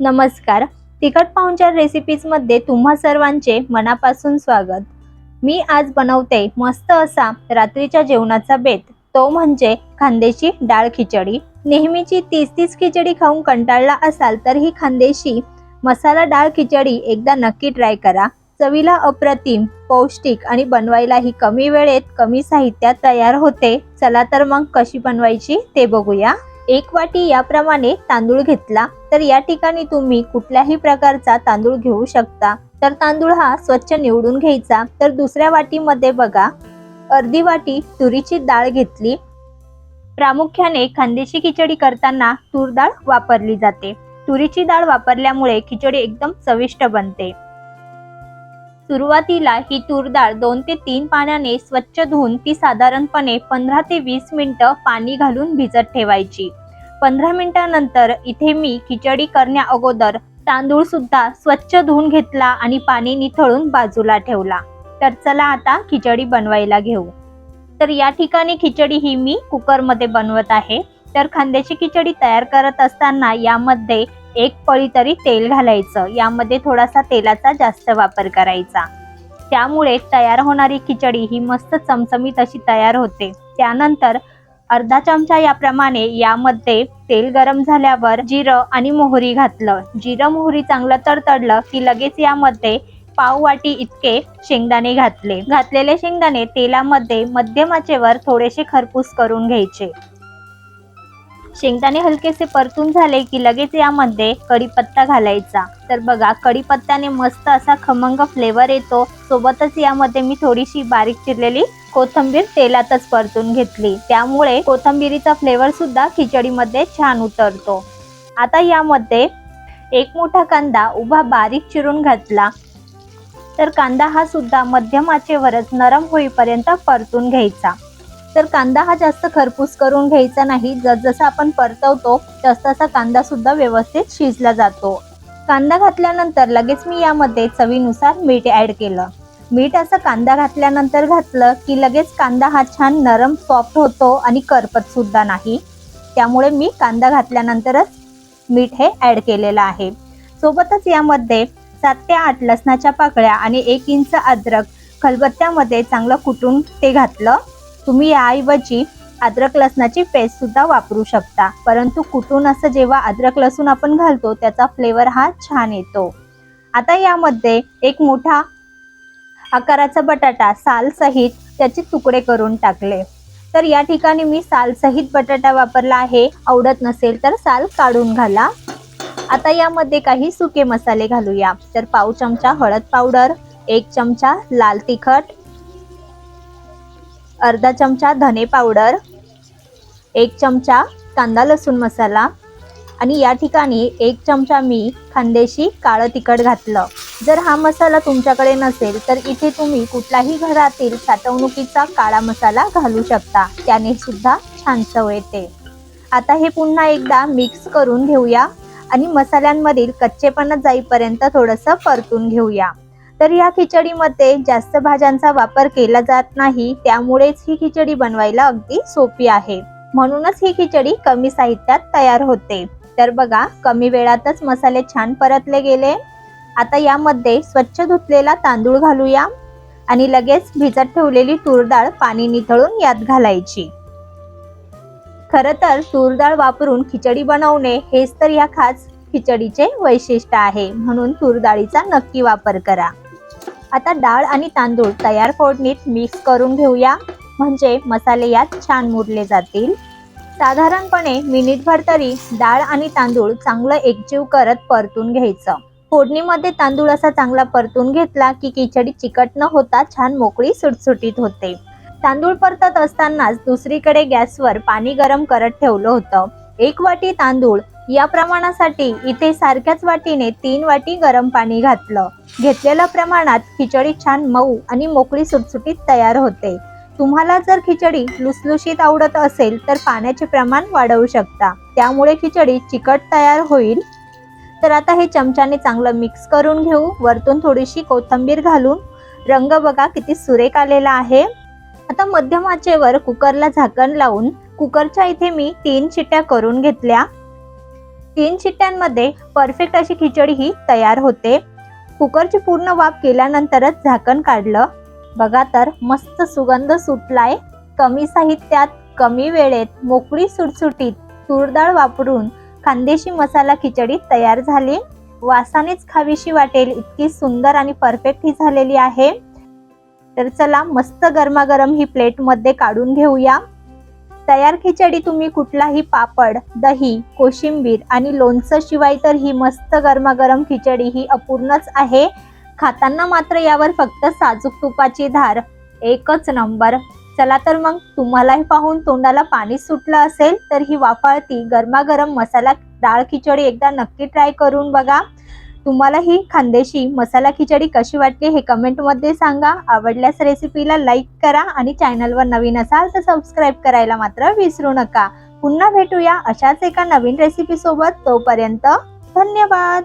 नमस्कार. तिखट पाहुणचार रेसिपीजमध्ये तुम्हा सर्वांचे मनापासून स्वागत. मी आज बनवते मस्त असा रात्रीच्या जेवणाचा बेत. तो म्हणजे खांदेशी डाळ खिचडी. नेहमीची तीस तीस खिचडी खाऊन कंटाळला असाल तर ही खांदेशी मसाला डाळ खिचडी एकदा नक्की ट्राय करा. चवीला अप्रतिम पौष्टिक आणि बनवायलाही कमी वेळेत कमी साहित्यात तयार होते. चला तर मग कशी बनवायची ते बघूया. एक वाटी याप्रमाणे तांदूळ घेतला. तर या ठिकाणी तुम्ही कुठल्याही प्रकारचा तांदूळ घेऊ शकता. तर तांदूळ हा स्वच्छ निवडून घ्यायचा. तर दुसऱ्या वाटीमध्ये बघा. अर्धी वाटी तुरीची डाळ घेतली. प्रामुख्याने खानदेशी खिचडी करताना तूर डाळ वापरली जाते. तुरीची डाळ वापरल्यामुळे खिचडी एकदम चविष्ट बनते. सुरुवातीला ही तूर डाळ दोन ते तीन पाण्याने स्वच्छ धुवून ती साधारणपणे पंधरा ते वीस मिनिटं पाणी घालून भिजत ठेवायची. पंधरा मिनिटानंतर इथे मी खिचडी करण्या अगोदर तांदूळ सुद्धा स्वच्छ धुवून घेतला आणि पाणी निथळून बाजूला ठेवला. तर चला आता खिचडी बनवायला घेऊ. तर या ठिकाणी खिचडी ही मी कुकरमध्ये बनवत आहे. तर खांद्याची खिचडी तयार करत असताना यामध्ये एक पळी तरी तेल घालायचं. यामध्ये थोडासा तेलाचा जास्त वापर करायचा. त्यामुळे तयार होणारी खिचडी ही मस्त चमचमीत अशी तयार होते. त्यानंतर अर्धा चमचा याप्रमाणे यामध्ये तेल गरम झाल्यावर जिरं आणि मोहरी घातलं. जिरं मोहरी चांगलं तडतडलं की लगेच यामध्ये पाव वाटी इतके शेंगदाणे घातले. घातलेले शेंगदाणे तेलामध्ये मध्यमाचेवर थोडेसे खरपूस करून घ्यायचे. शेंगदाणे हलकेसे परतून झाले की लगेच यामध्ये कढीपत्ता घालायचा. तर बघा कढीपत्त्याने मस्त असा खमंग फ्लेवर येतो. सोबतच यामध्ये मी थोडीशी बारीक चिरलेली कोथंबीर तेलातच परतून घेतली. त्यामुळे कोथंबीरीचा फ्लेवर सुद्धा खिचडीमध्ये छान उतरतो. आता यामध्ये एक मोठा कांदा उभा बारीक चिरून घातला. तर कांदा हा सुद्धा मध्यम आचेवरच नरम होईपर्यंत परतून घ्यायचा. तर कांदा हा जास्त खरपूस करून घ्यायचा नाही. जसजसा आपण परतवतो तसतसा कांदा सुद्धा व्यवस्थित शिजला जातो. कांदा घातल्यानंतर लगेच मी यामध्ये चवीनुसार मीठ ऍड केलं. मीठ असं कांदा घातल्यानंतर घातलं की लगेच कांदा हा छान नरम सॉफ्ट होतो आणि करपत सुद्धा नाही. त्यामुळे मी कांदा घातल्यानंतरच मीठ हे ऍड केलेलं आहे. सोबतच यामध्ये सात ते आठ लसणाच्या पाकळ्या आणि एक इंच अद्रक खलबत्त्यामध्ये चांगलं कुटून ते घातलं. तुम्ही याऐवजी अद्रक लसणाची पेस्ट सुद्धा वापरू शकता. परंतु कुटून असं जेव्हा अद्रक लसूण आपण घालतो त्याचा फ्लेवर हा छान येतो. आता यामध्ये एक मोठा आकाराचा बटाटा साल सहित त्याचे तुकडे करून टाकले. तर या ठिकाणी मी साल सहित बटाटा वापरला आहे. आवडत नसेल तर साल काढून घाला. आता यामध्ये काही सुके मसाले घालूया. तर पाव चमचा हळद पावडर एक चमचा लाल तिखट अर्धा चमचा धने पावडर एक चमचा कांदा लसूण मसाला आणि या ठिकाणी एक चमचा मी खांदेशी काळं तिखट घातलं. जर हा मसाला तुमच्याकडे नसेल तर इथे तुम्ही कुठलाही घरातील साठवणुकीचा काळा मसाला घालू शकता. त्याने सुद्धा छान चव येते. आता हे पुन्हा एकदा मिक्स करून घेऊया आणि मसाल्यांमधील कच्चेपणा जाईपर्यंत थोडंसं परतून घेऊया. तर या खिचडीमध्ये जास्त भाज्यांचा वापर केला जात नाही त्यामुळेच ही खिचडी बनवायला अगदी सोपी आहे. म्हणूनच ही खिचडी कमी साहित्यात तयार होते. तर बघा कमी वेळातच मसाले छान परतले गेले. आता यामध्ये स्वच्छ धुतलेला तांदूळ घालूया आणि लगेच भिजत ठेवलेली तूर डाळ पाणी निथळून यात घालायची. खरं तर तूर डाळ वापरून खिचडी बनवणे हेच तर या खास खिचडीचे वैशिष्ट्य आहे म्हणून तूर डाळीचा नक्की वापर करा. आता डाळ आणि तांदूळ तयार फोडणीत मिक्स करून घेऊया म्हणजे मसाले यात छान मुरले जातील. साधारणपणे मिनिटभर तरी डाळ आणि तांदूळ चांगलं एकजीव करत परतून घ्यायचं. फोडणीमध्ये तांदूळ असा चांगला परतून घेतला की खिचडी चिकट न होता छान मोकळी सुटसुटीत होते. तांदूळ परतत असतानाच दुसरीकडे गॅसवर पाणी गरम करत ठेवलं होतं. एक वाटी तांदूळ या प्रमाणासाठी इथे सारख्याच वाटीने तीन वाटी गरम पाणी घातलं. घेतलेल्या प्रमाणात खिचडी छान मऊ आणि मोकळी सुटसुटीत तयार होते. तुम्हाला जर खिचडी लुसलुशीत आवडत असेल तर पाण्याचे प्रमाण वाढवू शकता. त्यामुळे खिचडी चिकट तयार होईल. तर आता हे चमच्याने चांगलं मिक्स करून घेऊ. वरतून थोडीशी कोथिंबीर घालून. रंग बघा किती सुरेख आलेला आहे. आता मध्यम आचेवर कुकरला झाकण लावून कुकरच्या इथे मी तीन शिट्ट्या करून घेतल्या. तीन शिट्ट्यांमध्ये परफेक्ट अशी खिचडी ही तयार होते. कुकरची पूर्ण वाफ केल्यानंतरच झाकण काढलं. बघा तर मस्त सुगंध सुटलाय. कमी साहित्यात कमी वेळेत मोकळी सुटसुटीत तूर डाळ वापरून खानदेशी मसाला खिचडी तयार झाली. वासानेच खावीशी वाटेल इतकी सुंदर आणि परफेक्ट ही झालेली आहे. तर चला मस्त गरमागरम ही प्लेटमध्ये काढून घेऊया. तयार खिचडी तुम्ही कुठलाही पापड दही कोशिंबीर आणि लोणचं शिवाय तर ही मस्त गरमागरम खिचडी ही अपूर्णच आहे. खाताना मात्र यावर फक्त साजूक तुपाची धार एकच नंबर चला तर मग तुम्हालाही पाहून तोंडाला पाणी सुटलं असेल तर ही वाफाळती गरमागरम मसाला डाळ खिचडी एकदा नक्की ट्राय करून बघा. तुम्हाला ही खानदेशी मसाला खिचडी कशी वाटली हे कमेंटमध्ये सांगा. आवडल्यास रेसिपीला लाईक करा आणि चॅनलवर नवीन असाल तर सबस्क्राईब करायला मात्र विसरू नका. पुन्हा भेटूया अशाच एका नवीन रेसिपी सोबत. तोपर्यंत धन्यवाद.